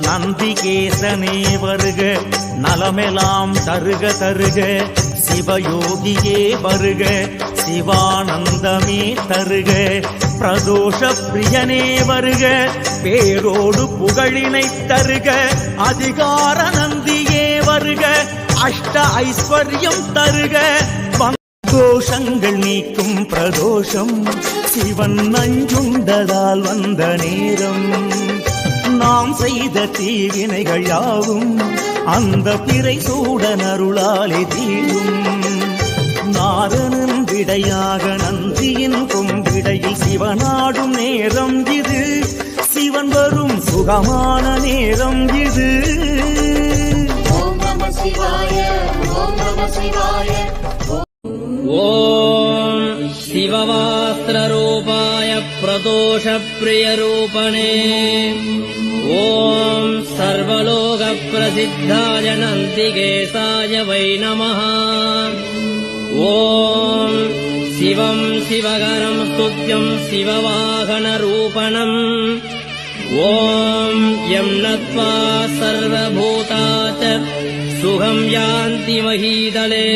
நந்திகேசனே வருக நலமெலாம் தருக தருக. சிவயோகியே வருக சிவானந்தமே தருக. பிரதோஷ பிரியனே வருக பேரோடு புகழினை தருக. அதிகார நந்தியே வருக அஷ்ட ஐஸ்வர்யம் தருக. தோஷங்கள் நீக்கும் பிரதோஷம் சிவன் நஞ்சுண்டதால் வந்த நேரம். நாம் செய்த தீவினைகள் யாவும் அந்த பிறை சூடன் அருளாலே தீரும் நாதனின் விடையாக நந்தியின் கொம்பிடையில் சிவனாடும் நேரம் இது. சிவன் வரும் சுகமான நேரம் இது. ஓம் நம சிவாய ஓம் நம சிவாய. ॐ शिववास्त्ररूपाय प्रदोषप्रियरूपणे। ॐ सर्वलोकप्रसिद्धाय नन्दिकेशाय वै नमः। ॐ शिवम् शिवकरम् स्तुत्यम् शिववाहनरूपणम्। ॐ यम् नत्वा सर्वभूता च सुखम् यान्ति महीतले